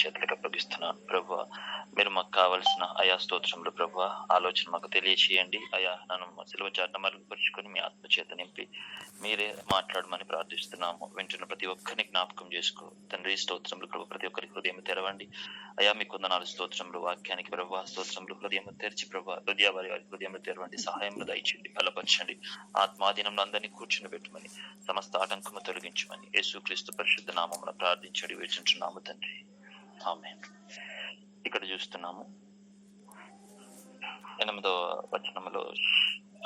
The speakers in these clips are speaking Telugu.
చేతులకు అప్పగిస్తున్నాను. ప్రభు మీరు మాకు కావలసిన అయా స్తోత్రములు ప్రభు ఆలోచన మాకు తెలియచేయండి. అయా నన్ను సిలువ చాట మరుగుపరుచుకొని మీ ఆత్మ చేత నింపి మీరే మాట్లాడమని ప్రార్థిస్తున్నాము. వింటున్న ప్రతి ఒక్కరిని జ్ఞాపకం చేసుకో. తండ్రి స్తోత్రములు ప్రభు ప్రతి ఒక్కరికి హృదయం తెరవండి. అయా మీ కొందనాలు స్తోత్రములు వాక్యానికి ప్రభు స్తోత్రములు హృదయం తెరిచి ప్రభు హృదయ వారి వారి హృదయం తెరవండి. సహాయం దయచేయండి బలపరచండి. ఆత్మాధీనంలో అందరినీ కూర్చుని పెట్టమని సమస్త ఆటంకము తొలగించమని యేసుక్రీస్తు పరిశుద్ధ నామమున ప్రార్థించడి వేచించున్నాము తండ్రి. ఆమె ఇక్కడ చూస్తున్నాము. ఎనిమిదో వచనంలో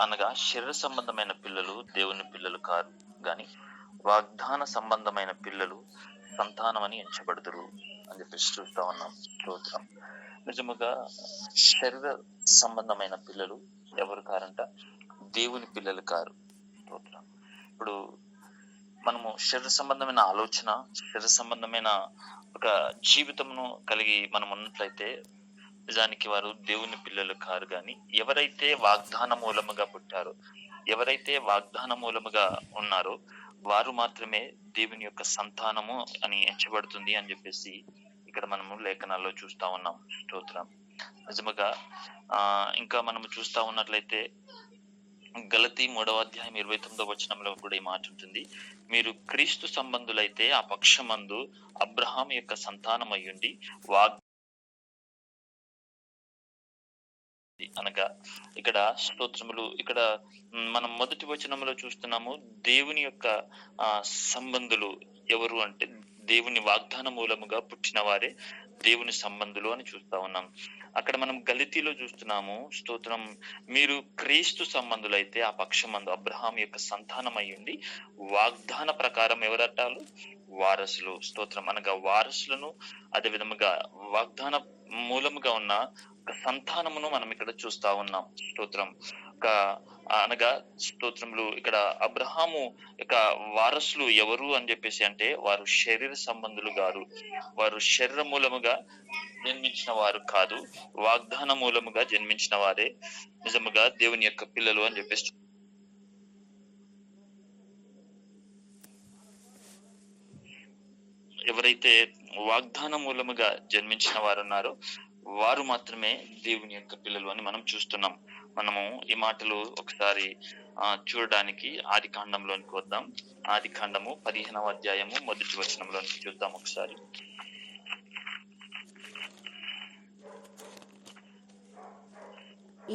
అనగా శరీర సంబంధమైన పిల్లలు దేవుని పిల్లలు కారు గాని వాగ్దాన సంబంధమైన పిల్లలు సంతానమని ఎంచబడుదురు అని చెప్పేసి చూస్తా ఉన్నాం. స్తోత్రం. నిజముగా శరీర సంబంధమైన పిల్లలు ఎవరు కారంట? దేవుని పిల్లలు కారు. స్తోత్రం. ఇప్పుడు మనము శరీర సంబంధమైన ఆలోచన శరీర సంబంధమైన ఒక జీవితమును కలిగి మనం ఉన్నట్లయితే నిజానికి వారు దేవుని పిల్లలు కారు కానీ ఎవరైతే వాగ్దాన మూలముగా పుట్టారో ఎవరైతే వాగ్దాన మూలముగా ఉన్నారో వారు మాత్రమే దేవుని యొక్క సంతానము అని ఎంచబడుతుంది అని చెప్పేసి ఇక్కడ మనము లేఖనాల్లో చూస్తా ఉన్నాం. స్తోత్రం. నిజముగా ఆ ఇంకా మనము చూస్తా ఉన్నట్లయితే గలతి మూడవ అధ్యాయం ఇరవై తొమ్మిదవ వచనంలో కూడా ఈ మాట ఉంటుంది. మీరు క్రీస్తు సంబంధులైతే ఆ పక్షమందు అబ్రహాం యొక్క సంతానం అయ్యుండి వాగ్ అనగా ఇక్కడ స్తోత్రములు ఇక్కడ మనం మొదటి వచనంలో చూస్తున్నాము దేవుని యొక్క ఆ సంబంధులు ఎవరు అంటే దేవుని వాగ్దాన మూలముగా పుట్టిన వారే దేవుని సంబంధులు అని చూస్తా ఉన్నాం. అక్కడ మనం గలితీలో చూస్తున్నాము స్తోత్రం. మీరు క్రీస్తు సంబంధులైతే ఆ పక్షమందు అబ్రహాం యొక్క సంతానం అయ్యుండి వాగ్దాన ప్రకారం ఎవరట్టాలు? వారసులు. స్తోత్రం. అనగా వారసులను అదే విధముగా వాగ్దాన మూలముగా ఉన్న ఒక సంతానమును మనం ఇక్కడ చూస్తా ఉన్నాం. స్తోత్రం. ఒక అనగా స్తోత్రములు. ఇక్కడ అబ్రహాము యొక్క వారసులు ఎవరు అని చెప్పేసి అంటే వారు శరీర సంబంధులు గారు. వారు శరీర మూలముగా జన్మించిన వారు కాదు వాగ్దాన మూలముగా జన్మించిన వారే. నిజముగా దేవుని యొక్క పిల్లలు అని చెప్పేసి ఎవరైతే వాగ్దాన మూలముగా జన్మించిన వారు ఉన్నారో వారు మాత్రమే దేవుని యొక్క పిల్లలు అని మనం చూస్తున్నాం. మనము ఈ మాటలు ఒకసారి చూడడానికి ఆది కాండంలోనికి వద్దాం. ఆది కాండము పదిహేనవ అధ్యాయము మొదటి వచనంలోనికి చూద్దాం ఒకసారి.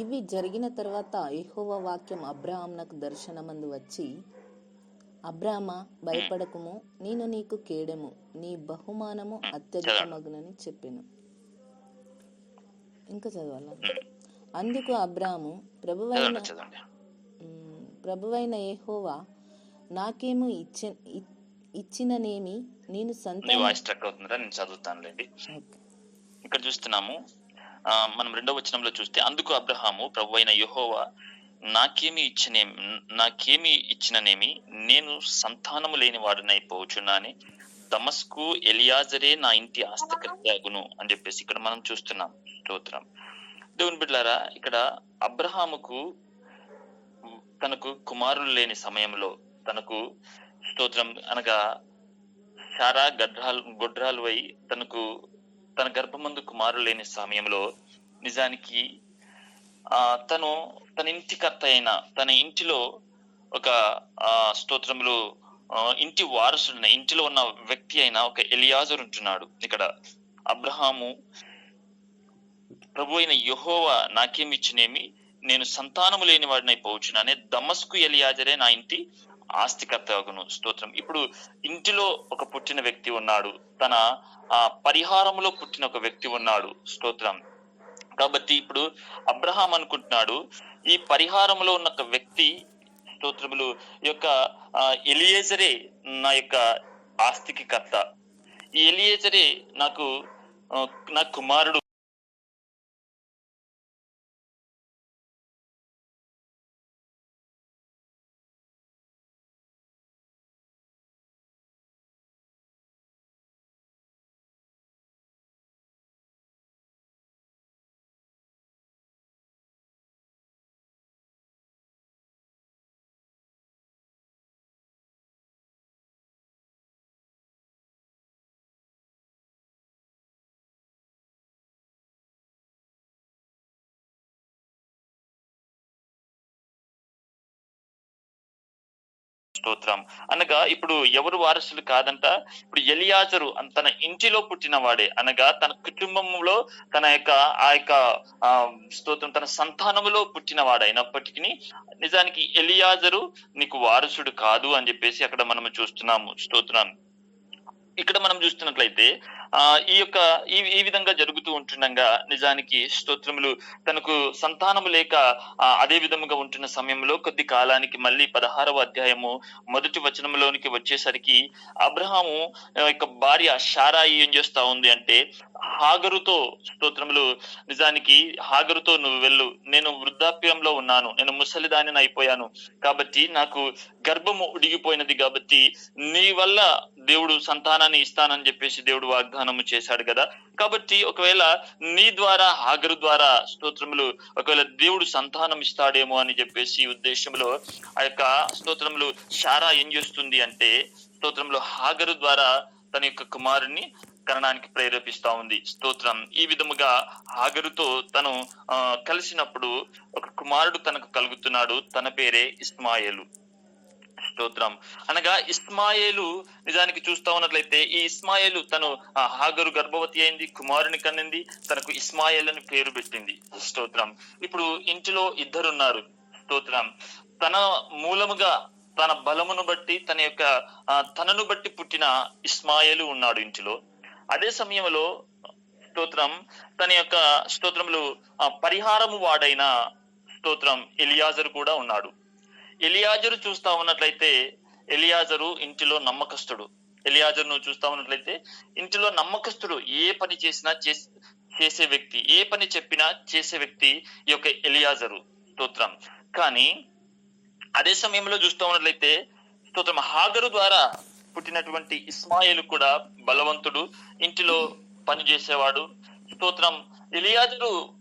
ఇవి జరిగిన తర్వాత యెహోవా వాక్యం అబ్రాహాంనకు దర్శనమందు వచ్చి అబ్రామ భయపడకుము నేను నీకు కేడెము నీ బహుమానము అత్యధికమగునని చెప్పాను. ఇంకా చదవాలా? అందుకు అబ్రాము ప్రభువైన ప్రభువైన యెహోవా నాకేమో ఇచ్చ ఇ- ఇచ్చిననేమి నేను మీ సంతానం వాయిస్ ట్రక్ అవుతుందా నేను చదువుతానులేండి. ఇక్కడ చూస్తున్నాము మనం రెండో వచనంలో చూస్తే అందుకు అబ్రహాము ప్రభు అయిన యహోవా నాకేమి ఇచ్చినే నాకేమి ఇచ్చిననేమి నేను సంతానము లేని వాడినైపోవచ్చున్నాని దమస్కు ఎలియాజరే నా ఇంటి ఆస్తికర్తగును అని చెప్పేసి ఇక్కడ మనం చూస్తున్నాం స్తోత్రం. దేవుని బిడ్డారా ఇక్కడ అబ్రహాముకు తనకు కుమారులు లేని సమయంలో తనకు స్తోత్రం అనగా శారా గడ్రాలు గొడ్రాలు అయి తనకు తన గర్భమందు కుమారులు లేని సమయంలో నిజానికి ఆ తను తన ఇంటి కర్త అయిన తన ఇంటిలో ఒక ఆ స్తోత్రములు ఇంటి వారసుడిన ఇంటిలో ఉన్న వ్యక్తి అయిన ఒక ఎలియాజర్ ఉంటున్నాడు. ఇక్కడ అబ్రహాము ప్రభు అయిన యహోవా నాకేమిచ్చినేమి? నేను సంతానము లేని వాడినై పోవచ్చుననే దమస్కు ఎలియాజరే నా ఇంటి ఆస్తికర్తగును స్తోత్రం. ఇప్పుడు ఇంటిలో ఒక పుట్టిన వ్యక్తి ఉన్నాడు. తన ఆ పరిహారంలో పుట్టిన ఒక వ్యక్తి ఉన్నాడు. స్తోత్రం. కాబట్టి ఇప్పుడు అబ్రహాం అనుకుంటున్నాడు. ఈ పరిహారంలో ఉన్న ఒక వ్యక్తి స్తోత్రములు ఈ యొక్క ఎలియేజరే నా యొక్క ఆస్తికి కర్త. ఈ ఎలియేజరే నాకు నా కుమారుడు స్తోత్రం. అనగా ఇప్పుడు ఎవరు వారసులు కాదంట ఇప్పుడు ఎలియాజరు తన ఇంటిలో పుట్టిన వాడే అనగా తన కుటుంబంలో తన యొక్క ఆ యొక్క స్తోత్రం తన సంతానములో పుట్టిన వాడైనప్పటికీ నిజానికి ఎలియాజరు నీకు వారసుడు కాదు అని చెప్పేసి అక్కడ మనం చూస్తున్నాము. స్తోత్రం. ఇక్కడ మనం చూస్తున్నట్లయితే ఆ ఈ యొక్క ఈ ఈ విధంగా జరుగుతూ ఉంటుండగా నిజానికి స్తోత్రములు తనకు సంతానము లేక అదే విధముగా ఉంటున్న సమయంలో కొద్ది కాలానికి మళ్ళీ పదహారవ అధ్యాయము మొదటి వచనంలోనికి వచ్చేసరికి అబ్రహాము యొక్క భార్య షారాయి ఏం చేస్తా ఉంది అంటే హాగరుతో స్తోత్రములు నిజానికి హాగరుతో నువ్వు వెళ్ళు నేను వృద్ధాప్యంలో ఉన్నాను నేను ముసలిదానిని అయిపోయాను కాబట్టి నాకు గర్భము ఉడిగిపోయినది కాబట్టి నీ వల్ల దేవుడు సంతానాన్ని ఇస్తానని చెప్పేసి దేవుడు వాగ్దానము చేశాడు కదా. కాబట్టి ఒకవేళ నీ ద్వారా హాగరు ద్వారా స్తోత్రములు ఒకవేళ దేవుడు సంతానం ఇస్తాడేమో అని చెప్పేసి ఉద్దేశంలో ఆ యొక్క స్తోత్రములు శారా ఏం చేస్తుంది అంటే స్తోత్రంలో హాగరు ద్వారా తన యొక్క కుమారుని కరణానికి ప్రేరేపిస్తా ఉంది. స్తోత్రం ఈ విధముగా హాగరుతో తను ఆ, కలిసినప్పుడు ఒక కుమారుడు తనకు కలుగుతున్నాడు. తన పేరే ఇస్మాయేలు. స్తోత్రం. అనగా ఇస్మాయేలు నిజానికి చూస్తా ఉన్నట్లయితే ఈ ఇస్మాయేలు తను హాగరు గర్భవతి అయింది కుమారుని కన్నింది తనకు ఇస్మాయేల్ అని పేరు పెట్టింది. స్తోత్రం. ఇప్పుడు ఇంటిలో ఇద్దరున్నారు. స్తోత్రం. తన మూలముగా తన బలమును బట్టి తన యొక్క తనను బట్టి పుట్టిన ఇస్మాయేలు ఉన్నాడు ఇంటిలో. అదే సమయంలో స్తోత్రం తన యొక్క స్తోత్రములు పరిహారము వాడైన స్తోత్రం ఎలియాజరు కూడా ఉన్నాడు. ఎలియాజరు చూస్తా ఉన్నట్లయితే ఎలియాజరు ఇంటిలో నమ్మకస్తుడు. ఎలియాజరు నువ్వు చూస్తా ఉన్నట్లయితే ఇంటిలో నమ్మకస్తుడు ఏ పని చేసినా చేస్- చేసే వ్యక్తి ఏ పని చెప్పినా చేసే వ్యక్తి ఈ యొక్క ఎలియాజరు స్తోత్రం. కానీ అదే సమయంలో చూస్తా ఉన్నట్లయితే స్తోత్రం హాగరు ద్వారా పుట్టినటువంటి ఇస్మాయిల్ కూడా బలవంతుడు ఇంటిలో పని చేసేవాడు. స్తోత్రం ఎలియాజరు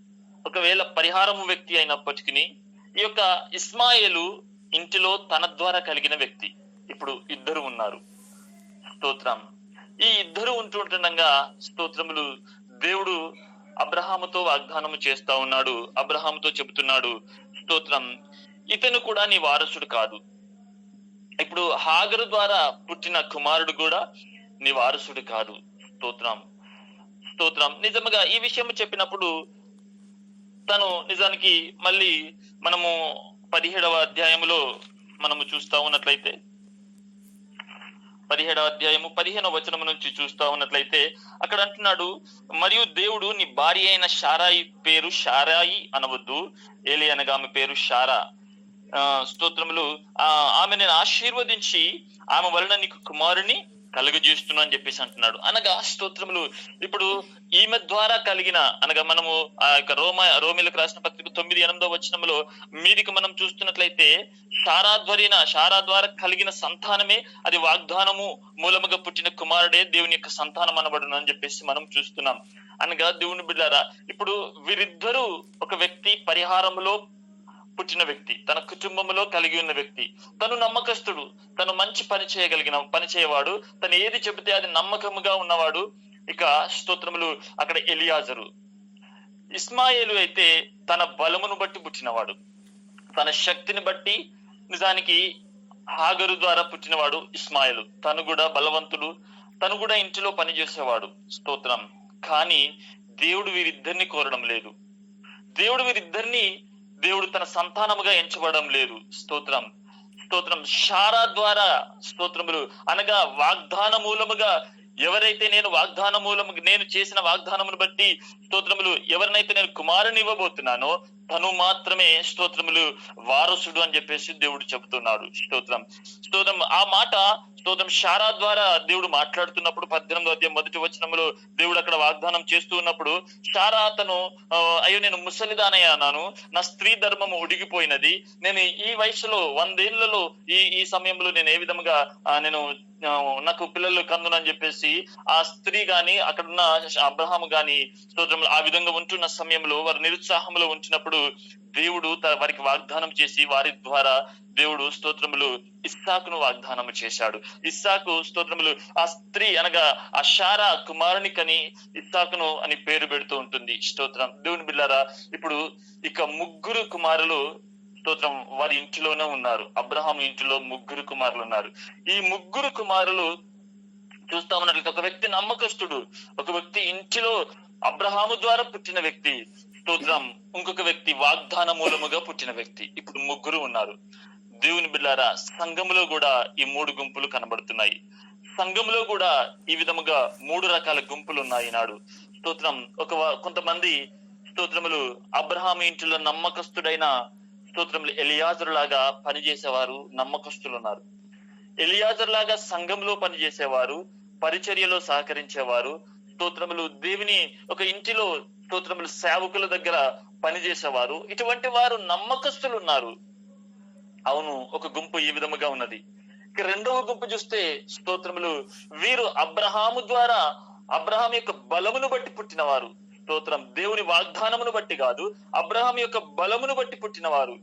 ఒకవేళ పరిహారము వ్యక్తి అయినప్పటికీ ఈ యొక్క ఇస్మాయిలు ఇంటిలో తన ద్వారా కలిగిన వ్యక్తి. ఇప్పుడు ఇద్దరు ఉన్నారు. స్తోత్రం. ఈ ఇద్దరు ఉంటుండగా స్తోత్రములు దేవుడు అబ్రహాముతో వాగ్దానము చేస్తా ఉన్నాడు. అబ్రహాముతో చెబుతున్నాడు స్తోత్రం ఇతను కూడా నీ వారసుడు కాదు. ఇప్పుడు హాగరు ద్వారా పుట్టిన కుమారుడు కూడా నీ వారసుడు కాదు. స్తోత్రం. స్తోత్రం. నిజముగా ఈ విషయం చెప్పినప్పుడు తను నిజానికి మళ్ళీ మనము పదిహేడవ అధ్యాయములో మనము చూస్తా ఉన్నట్లయితే పదిహేడవ అధ్యాయము పదిహేనవ వచనం నుంచి చూస్తా ఉన్నట్లయితే అక్కడ అంటున్నాడు మరియు దేవుడు నీ భార్య అయిన షారాయి పేరు షారాయి అనవద్దు ఏలి అనగా ఆమె పేరు షారా. ఆ, స్తోత్రములు. ఆ ఆమె నేను ఆశీర్వదించి ఆమె వలన నీకు కుమారుని కలుగజేస్తున్నా అని చెప్పేసి అంటున్నాడు. అనగా స్తోత్రములు. ఇప్పుడు ఈమె ద్వారా కలిగిన అనగా మనము ఆ యొక్క రోమ రోమిలకు రాసిన పత్రిక తొమ్మిది ఎనిమిదో వచనంలో మీదికి మనం చూస్తున్నట్లయితే శారాధ్వరిన శారా ద్వారా కలిగిన సంతానమే అది వాగ్దానము మూలముగా పుట్టిన కుమారుడే దేవుని యొక్క సంతానం అనబడును అని చెప్పేసి మనం చూస్తున్నాం. అనగా దేవుని బిడ్డారా ఇప్పుడు వీరిద్దరూ ఒక వ్యక్తి పరిహారములో పుట్టిన వ్యక్తి తన కుటుంబంలో కలిగి ఉన్న వ్యక్తి తను నమ్మకస్తుడు తను మంచి పని చేయగలిగిన పని చేయవాడు తను ఏది చెబితే అది నమ్మకముగా ఉన్నవాడు. ఇక స్తోత్రములు అక్కడ ఎలియాజరు. ఇస్మాయేలు అయితే తన బలమును బట్టి పుట్టినవాడు. తన శక్తిని బట్టి నిజానికి హాగరు ద్వారా పుట్టినవాడు ఇస్మాయిల్. తను కూడా బలవంతుడు తను కూడా ఇంటిలో పనిచేసేవాడు స్తోత్రం. కానీ దేవుడు వీరిద్దరిని కోరడం లేదు. దేవుడు వీరిద్దరిని దేవుడు తన సంతానముగా ఎంచబడడం లేదు. స్తోత్రం. స్తోత్రం. షారా ద్వారా స్తోత్రములు అనగా వాగ్దాన మూలముగా ఎవరైతే నేను వాగ్దాన మూలము నేను చేసిన వాగ్దానమును బట్టి స్తోత్రములు ఎవరినైతే నేను కుమారుని ఇవ్వబోతున్నానో తను మాత్రమే స్తోత్రములు వారసుడు అని చెప్పేసి దేవుడు చెబుతున్నాడు. స్తోత్రం. స్తోత్రం. ఆ మాట స్తోత్రం. షారా ద్వారా దేవుడు మాట్లాడుతున్నప్పుడు పద్దెనిమిది అధ్యాయం మొదటి వచనంలో దేవుడు అక్కడ వాగ్దానం చేస్తూ ఉన్నప్పుడు షారా అతను అయ్యో నేను ముసలిదానయ్యాను నా స్త్రీ ధర్మము ఉడిగిపోయినది. నేను ఈ వయసులో వందేళ్ళలో ఈ ఈ సమయంలో నేను ఏ విధంగా నేను నాకు పిల్లలు కందునని చెప్పేసి ఆ స్త్రీ గాని అక్కడున్న అబ్రహాం గాని స్తోత్రం ఆ విధంగా ఉంటున్న సమయంలో వారు నిరుత్సాహంలో ఉంచినప్పుడు దేవుడు వారికి వాగ్దానం చేసి వారి ద్వారా దేవుడు స్తోత్రములు ఇస్సాకును వాగ్దానము చేశాడు. ఇస్సాకు స్తోత్రములు ఆ స్త్రీ అనగా అషారా కుమారుని కని ఇస్సాకును అని పేరు పెడుతూ ఉంటుంది. స్తోత్రం. దేవుని బిల్లారా ఇప్పుడు ఇక ముగ్గురు కుమారులు స్తోత్రం వారి ఇంటిలోనే ఉన్నారు. అబ్రహాం ఇంటిలో ముగ్గురు కుమారులు ఉన్నారు. ఈ ముగ్గురు కుమారులు చూస్తా ఉన్నట్లయితే ఒక వ్యక్తి నమ్మకస్తుడు ఒక వ్యక్తి ఇంటిలో అబ్రహాము ద్వారా పుట్టిన వ్యక్తి. స్తోత్రం ఇంకొక వ్యక్తి వాగ్దాన మూలముగా పుట్టిన వ్యక్తి. ఇప్పుడు ముగ్గురు ఉన్నారు. దేవుని బిళ్ళారా సంఘములో కూడా ఈ మూడు గుంపులు కనబడుతున్నాయి. సంఘంలో కూడా ఈ విధముగా మూడు రకాల గుంపులు ఉన్నాయి నాడు స్తోత్రం ఒక కొంతమంది స్తోత్రములు అబ్రహాం ఇంటిలో నమ్మకస్తుడైన స్తోత్రములు ఎలియాజరు లాగా పనిచేసేవారు నమ్మకస్తులు ఉన్నారు ఎలియాజర్ లాగా సంఘంలో పనిచేసేవారు పరిచర్యలో సహకరించేవారు స్తోత్రములు దేవుని ఒక ఇంటిలో స్తోత్రములు సేవకుల దగ్గర పనిచేసేవారు. ఇటువంటి వారు నమ్మకస్తులు ఉన్నారు అవును ఒక గుంపు ఈ విధముగా ఉన్నది. ఇక రెండవ గుంపు చూస్తే స్తోత్రములు వీరు అబ్రహాము ద్వారా అబ్రహాం యొక్క బలమును బట్టి పుట్టినవారు. స్తోత్రం. దేవుని వాగ్దానమును బట్టి కాదు అబ్రహాం యొక్క బలమును బట్టి పుట్టినవారు.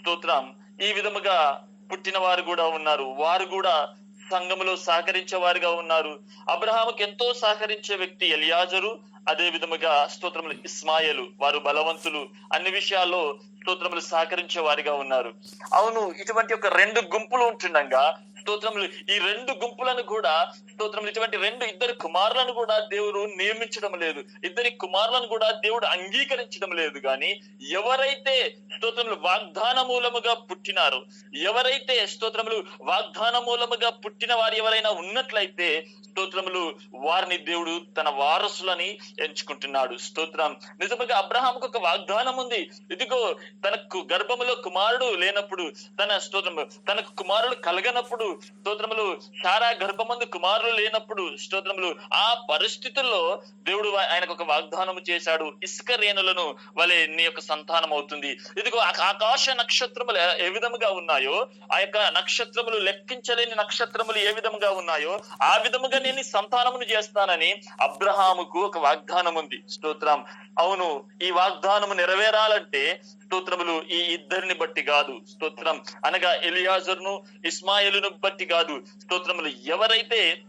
స్తోత్రం. ఈ విధముగా పుట్టిన వారు కూడా ఉన్నారు. వారు కూడా సంఘములో సహకరించేవారుగా ఉన్నారు. అబ్రహాముకి ఎంతో సహకరించే వ్యక్తి ఎలియాజరు అదే విధముగా స్తోత్రములు ఇస్మాయిలు. వారు బలవంతులు. అన్ని విషయాల్లో స్తోత్రములు సహకరించే వారిగా ఉన్నారు. అవును ఇటువంటి ఒక రెండు గుంపులు ఉంటుండగా. స్తోత్రములు ఈ రెండు గుంపులను కూడా స్తోత్రములు ఇటువంటి రెండు ఇద్దరు కుమారులను కూడా దేవుడు నియమించడం లేదు. ఇద్దరి కుమారులను కూడా దేవుడు అంగీకరించడం లేదు. కానీ ఎవరైతే స్తోత్రములు వాగ్దాన మూలముగా పుట్టినారో ఎవరైతే స్తోత్రములు వాగ్దాన మూలముగా పుట్టిన వారు ఎవరైనా ఉన్నట్లయితే స్తోత్రములు వారిని దేవుడు తన వారసులని ఎంచుకుంటున్నాడు. స్తోత్రం. నిజముగా అబ్రహాంకు ఒక వాగ్దానం ఉంది ఇదిగో తనకు గర్భములో కుమారుడు లేనప్పుడు తన స్తోత్రము తనకు కుమారుడు కలగనప్పుడు స్తోత్రములు సారా గర్భమందు కుమారులు లేనప్పుడు స్తోత్రములు ఆ పరిస్థితుల్లో దేవుడు ఆయనకు ఒక వాగ్దానం చేశాడు. ఇసుక రేణులను వలె నీ యొక్క సంతానం అవుతుంది. ఇదిగో ఆకాశ నక్షత్రములు ఏ- విధముగా ఉన్నాయో ఆ యొక్క నక్షత్రములు లెక్కించలేని నక్షత్రములు ఏ విధముగా ఉన్నాయో ఆ విధముగా నేను సంతానమును చేస్తానని అబ్రహాముకు ఒక వాగ్దానం ఉంది స్తోత్రం. అవును ఈ వాగ్దానము నెరవేరాలంటే స్తోత్రములు ఈ ఇద్దరిని బట్టి కాదు. స్తోత్రం. అనగా ఎలియాజర్ను ఇస్మాయిలును బట్టి కాదు. స్తోత్రములు ఎవరైతే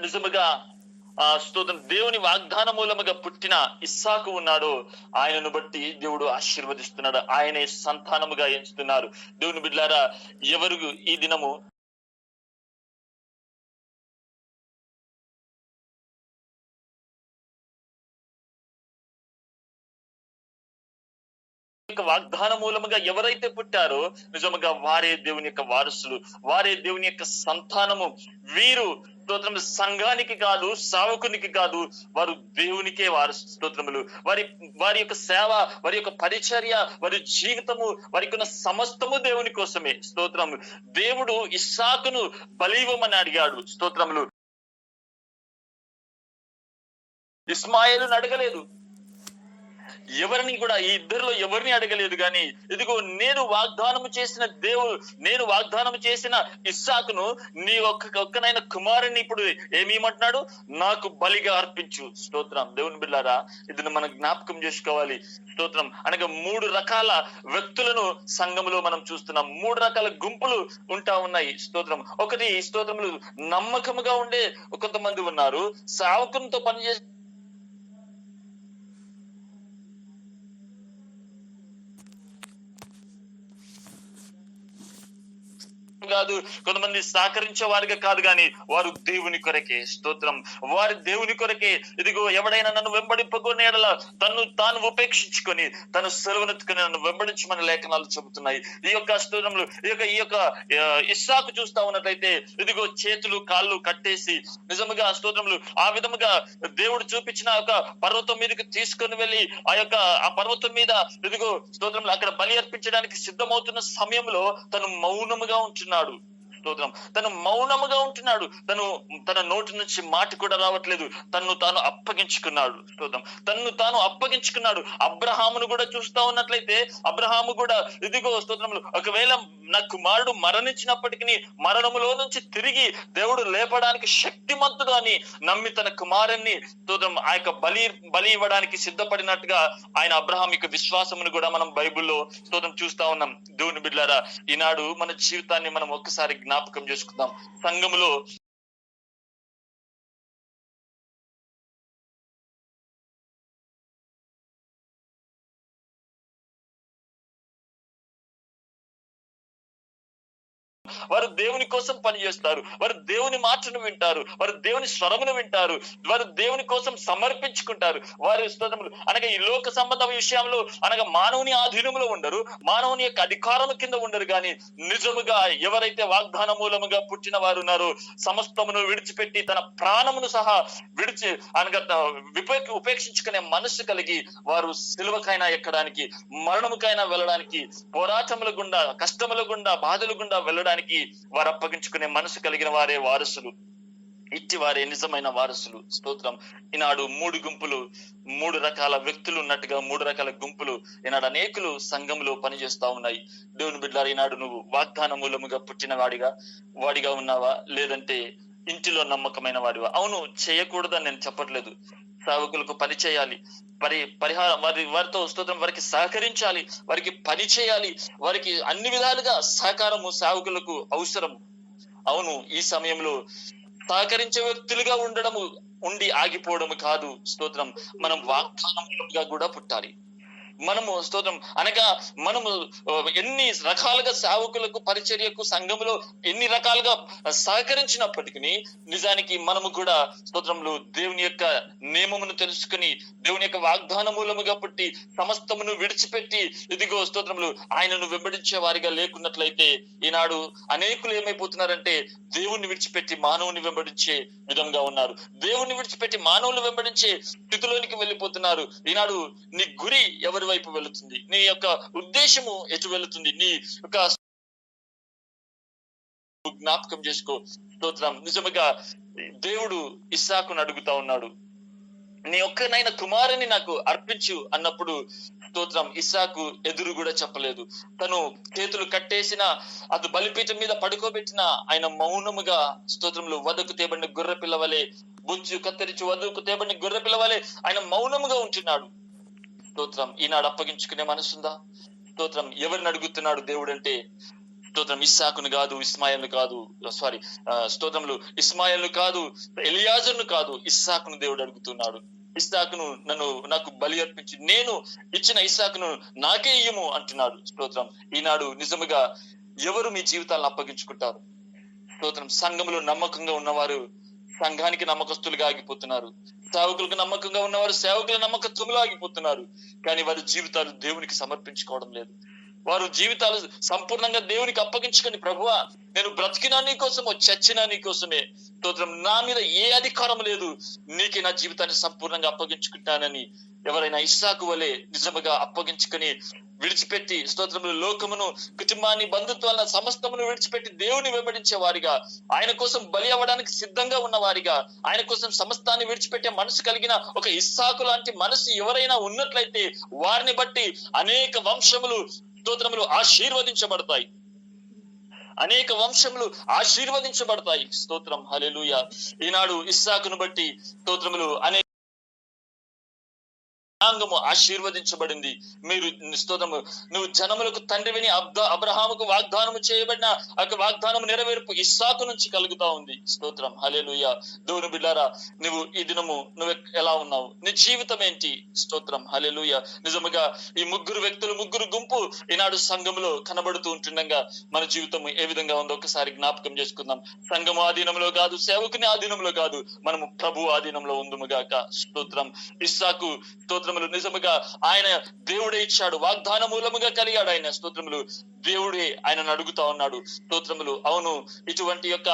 నిజముగా ఆ స్తోత్రం దేవుని వాగ్దాన మూలముగా పుట్టిన ఇస్సాకు ఉన్నాడో ఆయనను బట్టి దేవుడు ఆశీర్వదిస్తున్నాడు. ఆయనే సంతానముగా ఎంచుతున్నారు. దేవుని బిడ్లారా ఎవరు ఈ దినము యొక్క వాగ్దాన మూలముగా ఎవరైతే పుట్టారో నిజముగా వారే దేవుని యొక్క వారసులు వారే దేవుని యొక్క సంతానము. వీరు స్తోత్రం సంఘానికి కాదు సావకునికి కాదు వారు దేవునికే వారు స్తోత్రములు. వారి వారి యొక్క సేవ వారి యొక్క పరిచర్య వారి జీవితము వారికి ఉన్న సమస్తము దేవుని కోసమే స్తోత్రము దేవుడు ఇస్సాకును బలీవమని అడిగాడు స్తోత్రములు. ఇస్మాయిల్ అడగలేదు. ఎవరిని కూడా ఈ ఇద్దరిలో ఎవరిని అడగలేదు కానీ ఇదిగో నేను వాగ్దానం చేసిన దేవుడు నేను వాగ్దానం చేసిన ఇస్సాకును నీ ఒక్క ఒక్కనైన కుమారుని ఇప్పుడు ఏమేమంటున్నాడు? నాకు బలిగా అర్పించు. స్తోత్రం. దేవుని బిల్లారా ఇది మనం జ్ఞాపకం చేసుకోవాలి. స్తోత్రం. అనగా మూడు రకాల వ్యక్తులను సంఘములో మనం చూస్తున్నాం. మూడు రకాల గుంపులు ఉంటా ఉన్నాయి. స్తోత్రం. ఒకటి స్తోత్రములు నమ్మకముగా ఉండే కొంతమంది ఉన్నారు. సావకునితో పనిచేసే కాదు. కొంతమంది సహకరించే వారిగా కాదు కానీ వారు దేవుని కొరకే స్తోత్రం. వారి దేవుని కొరకే ఇదిగో ఎవడైనా నన్ను వెంబడింపకునే తను తాను ఉపేక్షించుకొని తను సెలవునెత్తుకుని నన్ను వెంబడించమని లేఖనాలు చెబుతున్నాయి. ఈ యొక్క స్తోత్రములు ఈ యొక్క ఈ యొక్క ఇస్సాకు చూస్తా ఉన్నట్లయితే ఇదిగో చేతులు కాళ్ళు కట్టేసి నిజముగా స్తోత్రములు ఆ విధముగా దేవుడు చూపించిన ఒక పర్వతం మీదకి తీసుకొని వెళ్ళి ఆ యొక్క ఆ పర్వతం మీద ఇదిగో స్తోత్రములు అక్కడ బలి అర్పించడానికి సిద్ధమవుతున్న సమయంలో తను మౌనముగా ఉంటున్నాడు claro. స్తోత్రం తను మౌనముగా ఉంటున్నాడు. తను తన నోటి నుంచి మాట కూడా రావట్లేదు. తన్ను తాను అప్పగించుకున్నాడు. స్తోత్రం. తన్ను తాను అప్పగించుకున్నాడు. అబ్రహామును కూడా చూస్తా ఉన్నట్లయితే అబ్రహాము కూడా ఇదిగో స్తోత్రములు ఒకవేళ నా కుమారుడు మరణించినప్పటికీ మరణములో నుంచి తిరిగి దేవుడు లేపడానికి శక్తిమంతుడు అని నమ్మి తన కుమారుణ్ణి స్తోత్రం ఆ యొక్క బలి బలి ఇవ్వడానికి సిద్ధపడినట్టుగా ఆయన అబ్రహాం యొక్క విశ్వాసమును కూడా మనం బైబిల్లో స్తోత్రం చూస్తా ఉన్నాం. దేవుని బిడ్డారా ఈనాడు మన జీవితాన్ని మనం ఒక్కసారి జ్ఞాపకం చేసుకుందాం సంఘములో వారు దేవుని కోసం పనిచేస్తారు. వారు దేవుని మాటను వింటారు. వారు దేవుని స్వరమును వింటారు. వారు దేవుని కోసం సమర్పించుకుంటారు. వారి స్తోత్రములు అనగా ఈ లోక సంబంధ విషయంలో అనగా మానవుని ఆధీనంలో ఉండరు. మానవుని యొక్క అధికారం కింద ఉండరు. కానీ నిజముగా ఎవరైతే వాగ్దాన మూలముగా పుట్టిన వారు ఉన్నారో సమస్తమును విడిచిపెట్టి తన ప్రాణమును సహా విడిచి అనగా విపే- ఉపేక్షించుకునే మనస్సు కలిగి వారు సిలువకైనా ఎక్కడానికి మరణముకైనా వెళ్ళడానికి పోరాటముల గుండా కష్టముల గుండా బాధల గుండా వెళ్ళడానికి వారు అప్పగించుకునే మనసు కలిగిన వారే వారసులు. ఇట్టి వారే నిజమైన వారసులు. స్తోత్రం. ఈనాడు మూడు గుంపులు మూడు రకాల వ్యక్తులు ఉన్నట్టుగా మూడు రకాల గుంపులు ఈనాడు అనేకులు సంఘంలో పనిచేస్తా ఉన్నాయి. దేవుని బిడ్డారు ఈనాడు నువ్వు వాగ్దాన మూలముగా పుట్టిన వాడిగా వాడిగా ఉన్నావా? లేదంటే ఇంటిలో నమ్మకమైన వాడివా? అవును చేయకూడదని నేను చెప్పట్లేదు. సేవకులకు పని చేయాలి. మరి పరిహారం వారి వారితో స్తోత్రం వారికి సహకరించాలి. వారికి పని చేయాలి. వారికి అన్ని విధాలుగా సహకారము సేవకులకు అవసరం అవును ఈ సమయంలో సహకరించే వ్యక్తులుగా ఉండడము ఉండి ఆగిపోవడము కాదు స్తోత్రం. మనం వాగ్దానములుగా కూడా పుట్టాలి. మనము స్తోత్రం. అనగా మనము ఎన్ని రకాలుగా సేవకులకు పరిచర్యకు సంఘములో ఎన్ని రకాలుగా సహకరించినప్పటికీ నిజానికి మనము కూడా స్తోత్రములు దేవుని యొక్క నియమమును తెలుసుకుని దేవుని యొక్క వాగ్దాన మూలముగా పుట్టి సమస్తమును విడిచిపెట్టి ఇదిగో స్తోత్రములు ఆయనను వెంబడించే వారిగా లేకున్నట్లయితే ఈనాడు అనేకులు ఏమైపోతున్నారంటే దేవుణ్ణి విడిచిపెట్టి మానవుని వెంబడించే విధంగా ఉన్నారు. దేవుణ్ణి విడిచిపెట్టి మానవులు వెంబడించే స్థితిలోనికి వెళ్ళిపోతున్నారు. ఈనాడు నీ గురి ఎవరు వైపు వెళుతుంది. నీ యొక్క ఉద్దేశము ఎటు వెళుతుంది? నీ యొక్క జ్ఞాపకం చేసుకో. స్తోత్రం. నిజముగా దేవుడు ఇస్సాకును అడుగుతా ఉన్నాడు. నీ ఒక్కనైనా కుమారుని నాకు అర్పించు అన్నప్పుడు స్తోత్రం. ఇస్సాకు ఎదురు కూడా చెప్పలేదు. తను చేతులు కట్టేసిన అది బలిపీఠం మీద పడుకోబెట్టిన ఆయన మౌనముగా స్తోత్రంలో వదకు తేబడిన గొర్రె పిల్లవలే బొచ్చు కత్తిరించి వదకు తేబడిన గొర్రె పిల్లవలే ఆయన మౌనముగా ఉంటున్నాడు. స్తోత్రం. ఈనాడు అప్పగించుకునే మనసుందా? స్తోత్రం. ఎవరిని అడుగుతున్నాడు దేవుడు అంటే స్తోత్రం. ఇస్సాకును కాదు ఇస్మాయిల్ను కాదు సారీ స్తోత్రములు. ఇస్మాయిల్ను కాదు ఎలియాజర్ను కాదు ఇస్సాకును దేవుడు అడుగుతున్నాడు. ఇస్సాకును నన్ను నాకు బలి అర్పించి నేను ఇచ్చిన ఇస్సాకును నాకే ఇయ్యము అంటున్నాడు స్తోత్రం. ఈనాడు నిజముగా ఎవరు మీ జీవితాలను అప్పగించుకుంటారు? స్తోత్రం. సంఘములో నమ్మకంగా ఉన్నవారు సంఘానికి నమ్మకస్తులుగా ఆగిపోతున్నారు. సేవకులకు నమ్మకంగా ఉన్నవారు సేవకుల నమ్మకత్వంలో ఆగిపోతున్నారు. కానీ వారి జీవితాలు దేవునికి సమర్పించుకోవడం లేదు. వారు జీవితాలు సంపూర్ణంగా దేవునికి అప్పగించుకొని ప్రభువా నేను బ్రతికినా నీ కోసమో చచ్చినా నీ కోసమే. స్తోత్రం నా మీద ఏ అధికారం లేదు. నీకే నా జీవితాన్ని సంపూర్ణంగా అప్పగించుకుంటానని ఎవరైనా ఇస్సాకు వలె నిజముగా అప్పగించుకొని విడిచిపెట్టి స్తోత్రములు లోకమును కుటుంబాన్ని బంధుత్వాలను సమస్తమును విడిచిపెట్టి దేవుని వెంబడించే వారిగా ఆయన కోసం బలి అవ్వడానికి సిద్ధంగా ఉన్న వారిగా ఆయన కోసం సమస్తాన్ని విడిచిపెట్టే మనసు కలిగిన ఒక ఇస్సాకు లాంటి మనసు ఎవరైనా ఉన్నట్లయితే వారిని బట్టి అనేక వంశములు స్తోత్రములు ఆశీర్వదించబడతాయి. అనేక వంశములు ఆశీర్వదించబడతాయి. స్తోత్రం హలెలుయ ఈనాడు ఇస్సాకును బట్టి స్తోత్రములు అనేక జనాంగము ఆశీర్వదించబడింది. మీరు స్తోత్రము నువ్వు జనములకు తండ్రివిని అబ్ద అబ్రహాముకు వాగ్దానము చేయబడిన ఆ యొక్క వాగ్దానము నెరవేర్పు ఇస్సాకు నుంచి కలుగుతా ఉంది. స్తోత్రం. హల్లెలూయ. దేవుని బిడ్డారా నువ్వు ఈ దినము నువ్వు ఎలా ఉన్నావు? నీ జీవితం ఏంటి? స్తోత్రం. హల్లెలూయ. నిజముగా ఈ ముగ్గురు వ్యక్తులు ముగ్గురు గుంపు ఈనాడు సంఘంలో కనబడుతూ ఉంటుండగా మన జీవితం ఏ విధంగా ఉందో ఒకసారి జ్ఞాపకం చేసుకుందాం. సంఘము ఆధీనంలో కాదు సేవకుని ఆధీనంలో కాదు. మనము ప్రభు ఆధీనంలో ఉందము గాక. స్తోత్రం. ఇస్సాకు స్తోత్రం స్తోత్రములు. నిజముగా ఆయన దేవుడే ఇచ్చాడు. వాగ్దాన మూలముగా కలిగాడు ఆయన స్తోత్రములు. దేవుడే ఆయనను అడుగుతా ఉన్నాడు. స్తోత్రములు. అవును ఇటువంటి యొక్క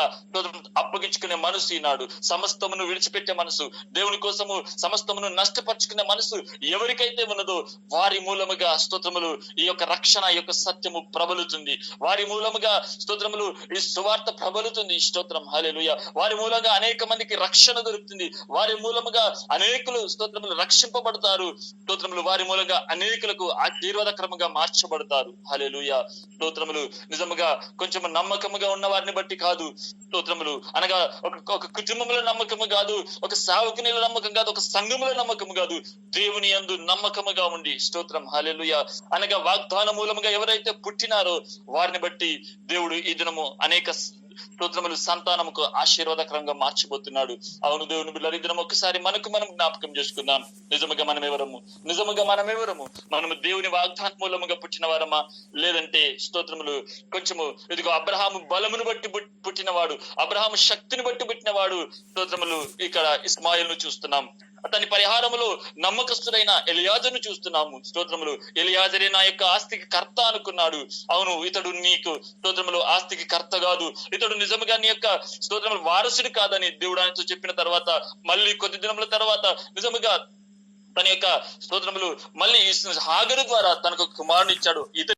అప్పగించుకునే మనసు ఈనాడు. సమస్తమును విడిచిపెట్టే మనసు. దేవుని కోసము సమస్తమును నష్టపరుచుకునే మనసు ఎవరికైతే ఉన్నదో వారి మూలముగా స్తోత్రములు ఈ యొక్క రక్షణ యొక్క సత్యము ప్రబలుతుంది. వారి మూలముగా స్తోత్రములు ఈ సువార్త ప్రబలుతుంది. స్తోత్రం హాలేలుయ వారి మూలంగా అనేక మందికి రక్షణ దొరుకుతుంది. వారి మూలముగా అనేకులు స్తోత్రములు రక్షింపబడతారు. స్తోత్రములు. వారి మూలంగా అనేకులకు ఆశీర్వాదకరముగా మార్చబడతారు. హలెలుయ స్తోత్రములు నిజముగా కొంచెం నమ్మకముగా ఉన్న వారిని బట్టి కాదు. స్తోత్రములు. అనగా ఒక ఒక కుటుంబంలో నమ్మకము కాదు ఒక సావుకునిలో నమ్మకం కాదు ఒక సంఘములో నమ్మకము కాదు. దేవుని యందు నమ్మకముగా ఉండి స్తోత్రం. హాలేలుయ అనగా వాగ్దాన మూలముగా ఎవరైతే పుట్టినారో వారిని బట్టి దేవుడు ఈ దినము అనేక స్తోత్రములు సంతానముకు ఆశీర్వాదకరంగా మార్చిపోతున్నాడు. అవును దేవుని బిడ్డలు ఇద్దరం ఒకసారి మనకు మనం జ్ఞాపకం చేసుకుందాం. నిజముగా మనం ఎవరము నిజముగా మనం ఎవరము మనము దేవుని వాగ్దాన మూలముగా పుట్టిన వారమా? లేదంటే స్తోత్రములు కొంచెము ఇదిగో అబ్రహాము బలమును బట్టి పుట్టినవాడు అబ్రహాము శక్తిని బట్టి పుట్టినవాడు స్తోత్రములు ఇక్కడ ఇస్మాయిల్ను చూస్తున్నాం. అతని పరిహారములో నమ్మకస్తుడైన ఎలియాజను చూస్తున్నాము. స్తోత్రములు. ఎలియాజరే నా యొక్క ఆస్తికి కర్త అనుకున్నాడు. అవును ఇతడు నీకు స్తోత్రములు ఆస్తికి కర్త కాదు. ఇతడు నిజముగా నీ యొక్క స్తోత్రములు వారసుడు కాదని దేవుడు ఆయనతో చెప్పిన తర్వాత మళ్ళీ కొద్ది దినముల తర్వాత నిజముగా తన యొక్క స్తోత్రములు మళ్ళీ హాగరు ద్వారా తనకు కుమారుని ఇచ్చాడు. ఇతడు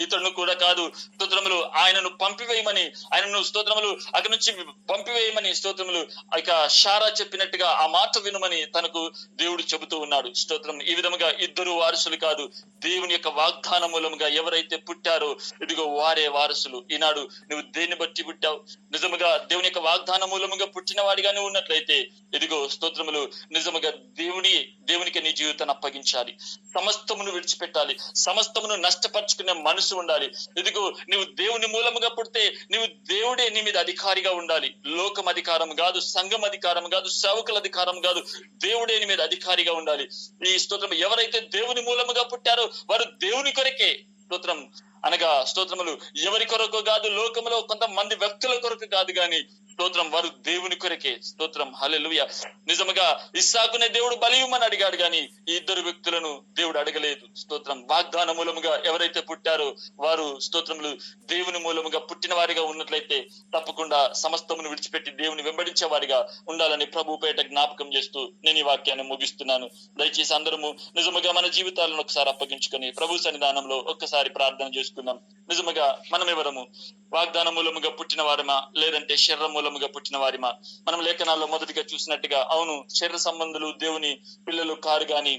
ఇతడును కూడా కాదు. స్తోత్రములు ఆయనను పంపివేయమని ఆయనను స్తోత్రములు అక్కడి నుంచి పంపివేయమని స్తోత్రములు. ఇక షారా చెప్పినట్టుగా ఆ మాట వినమని తనకు దేవుడు చెబుతూ ఉన్నాడు. స్తోత్రం ఈ విధముగా ఇద్దరు వారసులు కాదు. దేవుని యొక్క వాగ్దాన మూలముగా ఎవరైతే పుట్టారో ఇదిగో వారే వారసులు. ఈనాడు నువ్వు దేన్ని బట్టి పుట్టావు? నిజముగా దేవుని యొక్క వాగ్దాన మూలముగా పుట్టిన వాడిగానే ఉన్నట్లయితే ఇదిగో స్తోత్రములు నిజముగా దేవుని దేవునికి నీ జీవితాన్ని అప్పగించాలి. సమస్తమును విడిచిపెట్టాలి. సమస్తమును నష్టపరుచుకునే మనసు ఉండాలి. ఇదిగో నువ్వు దేవుని మూలముగా పుడితే నువ్వు దేవుడే నీ మీద అధికారిగా ఉండాలి. లోకం అధికారం కాదు సంఘం అధికారం కాదు సేవకుల అధికారం కాదు. దేవుడే నీ మీద అధికారిగా ఉండాలి. ఈ స్తోత్రం ఎవరైతే దేవుని మూలముగా పుట్టారో వారు దేవుని కొరకే స్తోత్రం అనగా స్తోత్రములు ఎవరి కొరకు కాదు? లోకంలో కొంతమంది వ్యక్తుల కొరకు కాదు కానీ స్తోత్రం వారు దేవుని కొరకే. స్తోత్రం. హలెలుయ నిజముగా ఇస్సాకునే దేవుడు బలియమని అడిగాడు గాని ఈ ఇద్దరు వ్యక్తులను దేవుడు అడగలేదు. స్తోత్రం. వాగ్దాన మూలముగా ఎవరైతే పుట్టారో వారు స్తోత్రములు దేవుని మూలముగా పుట్టిన వారిగా ఉన్నట్లయితే తప్పకుండా సమస్తమును విడిచిపెట్టి దేవుని వెంబడించే వారిగా ఉండాలని ప్రభు పేట జ్ఞాపకం చేస్తూ నేను ఈ వాక్యాన్ని ముగిస్తున్నాను. దయచేసి అందరము నిజముగా మన జీవితాలను ఒకసారి అప్పగించుకొని ప్రభు సన్నిధానంలో ఒక్కసారి ప్రార్థన చేసుకుందాం. నిజముగా మనం ఎవరము వాగ్దాన మూలముగా పుట్టిన వారమా? లేదంటే శరీర మూలముగా పుట్టిన వారి మనం లేఖనాల్లో మొదటిగా చూసినట్టుగా అవును శరీర సంబంధులు దేవుని పిల్లలు కారు గాని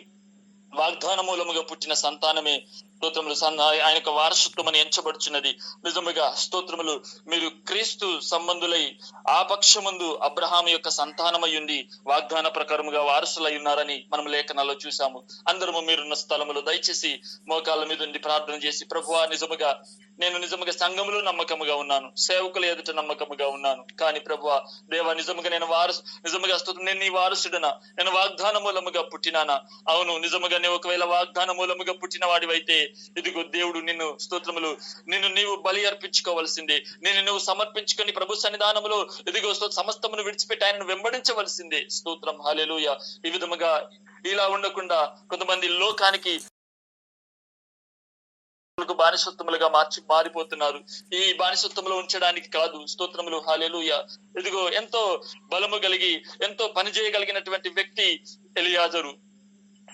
వాగ్దాన మూలముగా పుట్టిన సంతానమే స్తోత్రములు సన్న ఆయన యొక్క వారసత్వం అని ఎంచబడుచున్నది. నిజముగా స్తోత్రములు మీరు క్రీస్తు సంబంధులై ఆ పక్షమందు అబ్రహాం యొక్క సంతానమై ఉంది వాగ్దాన ప్రకారముగా వారసులై ఉన్నారని మనం లేఖనాల్లో చూసాము అందరము మీరున్న స్థలములో దయచేసి మోకాళ్ళ మీద ఉండి ప్రార్థన చేసి ప్రభువా నిజముగా నేను నిజముగా సంఘములో నమ్మకముగా ఉన్నాను. సేవకుల ఎదుట నమ్మకముగా ఉన్నాను. కానీ ప్రభు దేవా నిజముగా నేను వారసు నిజముగా స్తోత్రం నేను నీ వారసుడనా? నేను వాగ్దాన మూలముగా పుట్టినానా? అవును నిజముగా నీవు ఒకవేళ వాగ్దాన మూలముగా పుట్టిన వాడివైతే ఇదిగో దేవుడు నిన్ను స్తోత్రములు నిన్ను నీవు బలి అర్పించుకోవలసింది నిన్ను నువ్వు సమర్పించుకొని ప్రభు సన్నిధానములో ఇదిగో సమస్తమును విడిచిపెట్టి ఆయనను వెంబడించవలసిందే. స్తోత్రం హాలేలుయ ఈ విధముగా ఇలా ఉండకుండా కొంతమంది లోకానికి బానిసత్వములుగా మార్చి మారిపోతున్నారు. ఈ బానిసత్వంలో ఉంచడానికి కాదు. స్తోత్రములు హాలేలుయ ఇదిగో ఎంతో బలము కలిగి ఎంతో పని చేయగలిగినటువంటి వ్యక్తి ఎలియాజరు.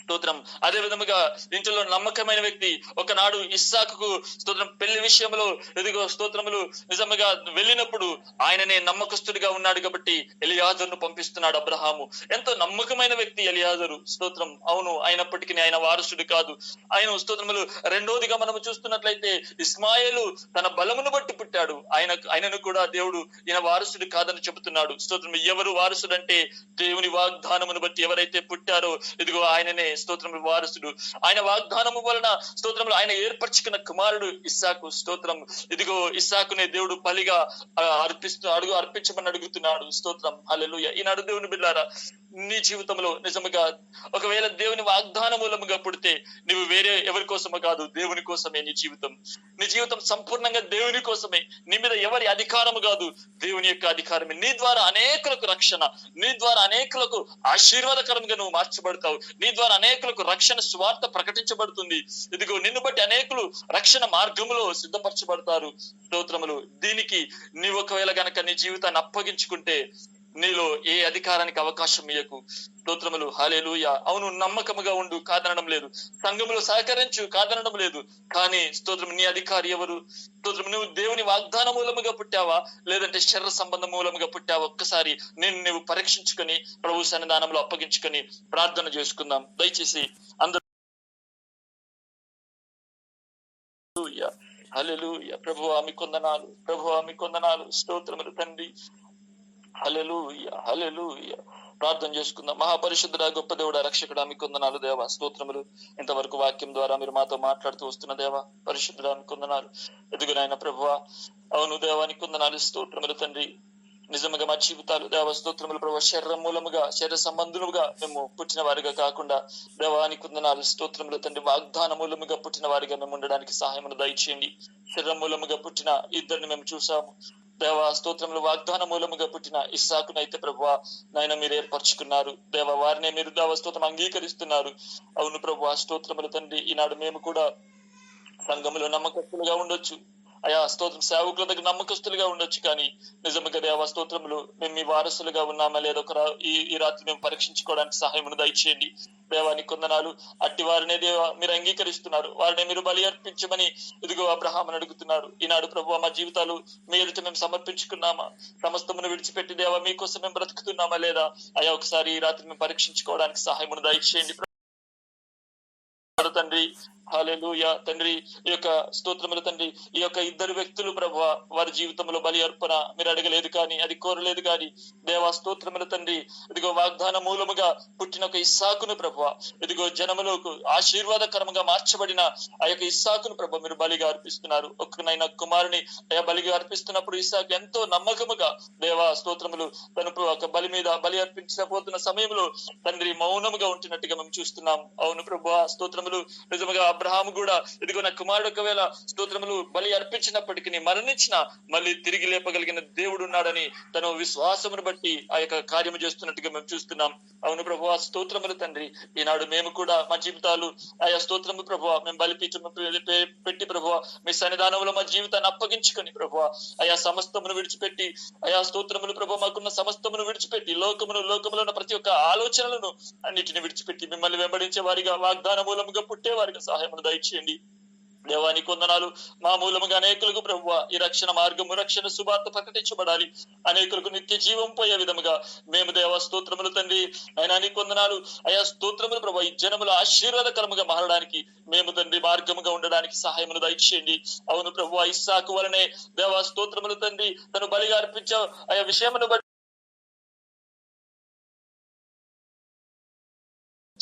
స్తోత్రం. అదే విధముగా ఇంట్లో నమ్మకమైన వ్యక్తి ఒకనాడు ఇస్సాకు స్తోత్రం పెళ్ళి విషయంలో ఎదిగో స్తోత్రములు నిజముగా వెళ్ళినప్పుడు ఆయననే నమ్మకస్తుడిగా ఉన్నాడు కాబట్టి ఎలియాజరును పంపిస్తున్నాడు అబ్రహాము. ఎంతో నమ్మకమైన వ్యక్తి ఎలియాజరు స్తోత్రం. అవును అయినప్పటికీ ఆయన వారసుడు కాదు. ఆయన స్తోత్రములు రెండోదిగా మనము చూస్తున్నట్లయితే ఇస్మాయిలు తన బలమును బట్టి పుట్టాడు. ఆయన ఆయనను కూడా దేవుడు ఈయన వారసుడు కాదని చెబుతున్నాడు. స్తోత్రం ఎవరు వారసుడు అంటే దేవుని వాగ్దానమును బట్టి ఎవరైతే పుట్టారో ఇదిగో ఆయననే స్తోత్రములు వారసుడు. ఆయన వాగ్దానము వలన స్తోత్రములు ఆయన ఏర్పరచుకున్న కుమారుడు ఇస్సాకు స్తోత్రం. ఇదిగో ఇస్సాకునే దేవుడు బలిగా అర్పిస్తూ అడుగు అర్పించమని అడుగుతున్నాడు. స్తోత్రం. హల్లెలూయా. ఈనాడు దేవుని బిడ్డారా నీ జీవితంలో నిజముగా ఒకవేళ దేవుని వాగ్దాన మూలముగా పుడితే నువ్వు వేరే ఎవరి కోసమో కాదు దేవుని కోసమే నీ జీవితం. నీ జీవితం సంపూర్ణంగా దేవుని కోసమే. నీ మీద ఎవరి అధికారము కాదు దేవుని యొక్క అధికారమే. నీ ద్వారా అనేకులకు రక్షణ నీ ద్వారా అనేకులకు ఆశీర్వాదకరంగా నువ్వు మార్చబడతావు. నీ ద్వారా అనేకులకు రక్షణ స్వార్థ ప్రకటించబడుతుంది. ఇదిగో నిన్ను బట్టి అనేకులు రక్షణ మార్గములో సిద్ధపరచబడతారు. స్తోత్రములు. దీనికి నీ ఒకవేళ గనక నీ జీవితాన్ని అప్పగించుకుంటే నీలో ఏ అధికారానికి అవకాశం ఇయ్యకు. స్తోత్రములు. హాలేలుయ అవును నమ్మకముగా ఉండు కాదనడం లేదు. సంఘములో సహకరించు కాదనడం లేదు. కానీ స్తోత్రం నీ అధికారి ఎవరు? స్తోత్రం నువ్వు దేవుని వాగ్దాన మూలముగా పుట్టావా? లేదంటే శరీర సంబంధ మూలముగా పుట్టావా? ఒక్కసారి నేను నువ్వు పరీక్షించుకొని ప్రభు సన్నిధానంలో అప్పగించుకొని ప్రార్థన చేసుకుందాం. దయచేసి అందరూ హల్లెలూయా. ప్రభు ఆమె కొందనాలు. ప్రభు ఆమె కొందనాలు. స్తోత్రములు తండ్రి. హలెలు హలెలు ప్రార్థన చేసుకుందాం. మహాపరిశుద్ధుడ గొప్ప దేవుడ రక్షకుడ మీకు వందనాలు దేవ. స్తోత్రములు. ఇంతవరకు వాక్యం ద్వారా మీరు మాతో మాట్లాడుతూ వస్తున్న దేవ పరిశుద్ధుడ కొందనాలు. ఎదుగునైన ప్రభువ అవును దేవానికి కొందనాలు స్తోత్రములు తండ్రి. నిజముగా మా జీవితాలు దేవ స్తోత్రములు ప్రభు శరీరం మూలముగా శరీర సంబంధులుగా మేము పుట్టిన వారిగా కాకుండా దేవానికి కొందనాలు స్తోత్రములు తండ్రి వాగ్దాన మూలముగా పుట్టిన వారిగా మేము ఉండడానికి సహాయమును దయచేయండి. శరీరం మూలముగా పుట్టిన ఇద్దరిని మేము చూసాము. దేవ స్తోత్రములు వాగ్దాన మూలముగా పుట్టిన ఇస్సాకునైతే ప్రభు నాయన మీరు ఏర్పరచుకున్నారు. దేవ వారినే మీరు దేవ స్తోత్రం అంగీకరిస్తున్నారు. అవును ప్రభు స్తోత్రములు తండ్రి ఈనాడు మేము కూడా సంఘములో నమ్మకస్తులుగా ఉండొచ్చు. అయా స్తోత్రం. సేవకుల దగ్గర నమ్మకస్తులుగా ఉండొచ్చు కానీ నిజంగా దేవ స్తోత్రములు. మేము మీ వారసులుగా ఉన్నామా లేదా ఒక ఈ ఈ రాత్రి మేము పరీక్షించుకోవడానికి సహాయమును దయచేయండి దేవానికి కొందనాలు అట్టి వారినే దేవ మీరు అంగీకరిస్తున్నారు. వారిని మీరు బలి అర్పించమని ఇదిగో అబ్రహాం అడుగుతున్నారు ఈనాడు ప్రభు మా జీవితాలు మీ ఎదుట మేము సమర్పించుకున్నామా? సమస్తమును విడిచిపెట్టి దేవా మీకోసం మేము బ్రతుకుతున్నామా లేదా? అయా ఒకసారి ఈ రాత్రి మేము పరీక్షించుకోవడానికి సహాయమును దయచేయండి తండ్రి హాలెలూయా తండ్రి ఈ యొక్క స్తోత్రములు తండ్రి ఈ యొక్క ఇద్దరు వ్యక్తులు ప్రభు వారి జీవితంలో బలి అర్పణ మీరు అడగలేదు కానీ అది కోరలేదు కానీ దేవా స్తోత్రములు తండ్రి ఇదిగో వాగ్దాన మూలముగా పుట్టిన ఒక ఇస్సాకును ప్రభు ఇదిగో జనములకు ఆశీర్వాదకరముగా మార్చబడిన ఆ యొక్క ఇస్సాకును ప్రభు మీరు బలిగా అర్పిస్తున్నారు. ఒక్కనైనా కుమారుని బలిగా అర్పిస్తున్నప్పుడు ఇస్సాకు ఎంతో నమ్మకముగా దేవా స్తోత్రములు తను ఒక బలి మీద బలి అర్పించబోతున్న సమయంలో తండ్రి మౌనముగా ఉంటున్నట్టుగా మేము చూస్తున్నాం. అవును ప్రభు స్తోత్రములు నిజముగా అబ్రహాము కూడా ఇదిగో నా కుమారుడు ఒకవేళ స్తోత్రములు బలి అర్పించినప్పటికీ మరణించిన మళ్ళీ తిరిగి లేపగలిగిన దేవుడు ఉన్నాడని తన విశ్వాసమును బట్టి ఆ యొక్క కార్యము చేస్తున్నట్టుగా మేము చూస్తున్నాం. అవును ప్రభు ఆ స్తోత్రములు తండ్రి. ఈనాడు మేము కూడా మా జీవితాలు ఆయా స్తోత్రము ప్రభు మేము బలిపీఠము పెట్టి ప్రభు మీ సన్నిధానంలో మా జీవితాన్ని అప్పగించుకొని ప్రభు ఆయా సమస్తమును విడిచిపెట్టి ఆయా స్తోత్రములు ప్రభు మాకున్న సమస్తమును విడిచిపెట్టి లోకమును లోకములో ఉన్న ప్రతి ఒక్క ఆలోచనలను అన్నిటిని విడిచిపెట్టి మిమ్మల్ని వెంబడించే వారిగా వాగ్దాన మూలముగా పుట్టేవారిగా సహాయమును దయచేయండి. దేవాని కొందనాలు మా మూలముగా అనేకులకు ప్రభు ఈ రక్షణ మార్గము రక్షణ శుభార్త ప్రకటించబడాలి. అనేకులకు నిత్య జీవం పోయే విధముగా మేము దేవ స్తోత్రములు తండ్రి. అయినా నీ కొందనాలు అయా స్తోత్రములు ప్రభు ఈ జనముల ఆశీర్వాదకరముగా మారడానికి మేము తండ్రి మార్గముగా ఉండడానికి సహాయమును దయచేయండి. అవును ప్రభు ఇస్సాకు వలనే దేవ స్తోత్రములు తండ్రి తను బలిగా అర్పించ ఆయా విషయమును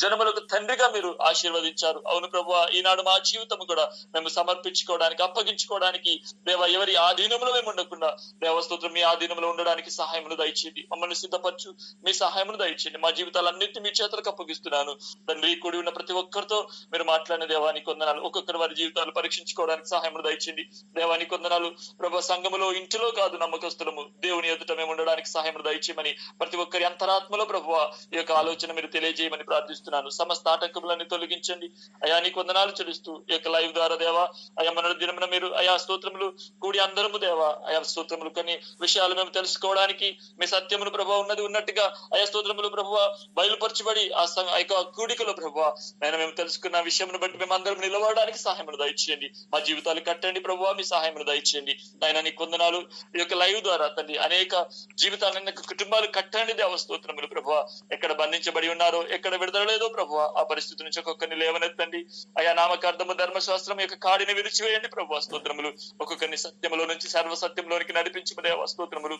జనములకు తండ్రిగా మీరు ఆశీర్వదించారు. అవును ప్రభు ఈనాడు మా జీవితం కూడా మేము సమర్పించుకోవడానికి అప్పగించుకోవడానికి దేవ ఎవరి ఆధీనంలో మేము ఉండకుండా దేవస్తోత్రం మీ ఆధీనంలో ఉండడానికి సహాయమును దయచేయండి. మమ్మల్ని సిద్ధపరచు మీ సహాయమును దయచేయండి. మా జీవితాలన్నింటినీ మీ చేతులకు అప్పగిస్తున్నాను. తండ్రి కూడి ఉన్న ప్రతి ఒక్కరితో మీరు మాట్లాడిన దేవానికి వందనాలు ఒక్కొక్కరు వారి జీవితాలు పరీక్షించుకోవడానికి సహాయమును దయచేయండి. దేవానికి వందనాలు ప్రభు సంఘములో ఇంటిలో కాదు నమ్మకస్తులము. దేవుని ఎదుట మేము ఉండడానికి సహాయమును దయచేయమని ప్రతి ఒక్కరి అంతరాత్మలో ప్రభు ఈ యొక్క ఆలోచన మీరు తెలియజేయమని ప్రార్థిస్తున్నాను సమస్త ఆటంకములన్నీ తొలగించండి. అయా నీకు వందనాలు చెల్లిస్తూ ఈ యొక్క లైవ్ ద్వారా దేవా అయా మన దినమున మీరు అయా స్తోత్రములు కూడి అందరము దేవా అయా స్తోత్రములు కొన్ని విషయాలు మేము తెలుసుకోవడానికి మీ సత్యమును ప్రభావ ఉన్నది ఉన్నట్టుగా అయా స్తోత్రములు ప్రభువ బయలుపరచబడి ఆ యొక్క కూడికలో ప్రభువ నేను మేము తెలుసుకున్న విషయమును బట్టి మేము అందరం నిలబడడానికి సహాయములు దయచేయండి. మా జీవితాలు కట్టండి ప్రభు మీ సహాయములు దయచేయండి. నాయన నీ కొందనాలు ఈ యొక్క లైవ్ ద్వారా తండ్రి అనేక జీవితాలను కుటుంబాలు కట్టండి దేవ స్తోత్రములు ప్రభువ. ఎక్కడ బంధించబడి ఉన్నారో ఎక్కడ విడుదల లేదో ప్రభు ఆ పరిస్థితి నుంచి ఒక్కొక్కరిని లేవనెత్తండి. అయా నామకార్థము ధర్మశాస్త్రం యొక్క కాడిని విరిచివేయండి ప్రభు స్తోత్రములు. ఒక్కొక్కరిని సత్యములో నుంచి సర్వ సత్యంలోనికి నడిపించి స్తోత్రములు.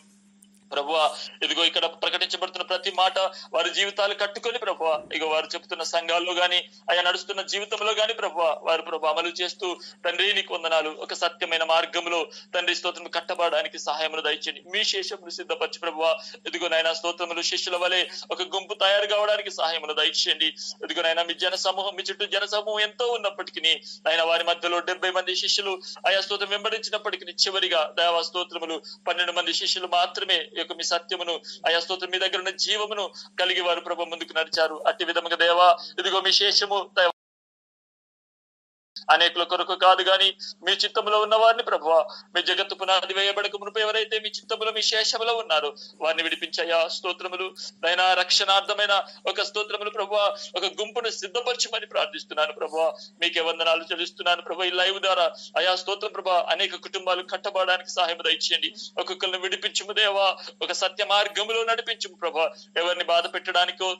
ప్రభు ఇదిగో ఇక్కడ ప్రకటించబడుతున్న ప్రతి మాట వారి జీవితాలు కట్టుకొని ప్రభు ఇక వారు చెప్తున్న సంఘాల్లో గాని అయా నడుస్తున్న జీవితంలో గాని ప్రభు వారు ప్రభు అమలు చేస్తూ తండ్రి నీకు వందనాలు. ఒక సత్యమైన మార్గంలో తండ్రి స్తోత్రం కట్టబడడానికి సహాయములు దయచండి మీ శేషములు సిద్ధపరచి ప్రభు ఇదిగో నాయన స్తోత్రములు శిష్యుల వలె ఒక గుంపు తయారు కావడానికి సహాయములు దయచేయండి. ఇదిగో నాయన మీ జన సమూహం మీ చుట్టూ జన సమూహం ఎంతో ఉన్నప్పటికీ ఆయన వారి మధ్యలో డెబ్బై మంది శిష్యులు ఆయా స్తోత్రం వెంబడించినప్పటికీ చివరిగా దైవ స్తోత్రములు పన్నెండు మంది శిష్యులు మాత్రమే యొక్క మీ సత్యమును ఆయా స్తోత్రం మీ దగ్గర ఉన్న జీవమును కలిగి వారు ప్రభు ముందుకు నడిచారు. అట్టి విధముగా దేవా ఇదిగో మీ శేషము అనేకుల కొరకు కాదు గాని మీ చిత్తములో ఉన్న వారిని ప్రభు మీ జగత్తు పునాది వేయబడక మునుపు ఎవరైతే మీ చిత్తములో మీ శేషములో ఉన్నారు వారిని విడిపించాయా స్తోత్రములు. నైనా రక్షణార్థమైన ఒక స్తోత్రములు ప్రభు ఒక గుంపును సిద్ధపరచమని ప్రార్థిస్తున్నాను ప్రభు మీకే వందనాలు చెల్లిస్తున్నాను ప్రభు ఈ లైవ్ ద్వారా. అయా స్తోత్రం ప్రభా అనేక కుటుంబాలు కట్టబడడానికి సహాయం దయచేయండి. ఒక్కొక్కరిని విడిపించుము దేవా. ఒక సత్య మార్గములో నడిపించుము ప్రభా. ఎవరిని బాధ పెట్టడానికో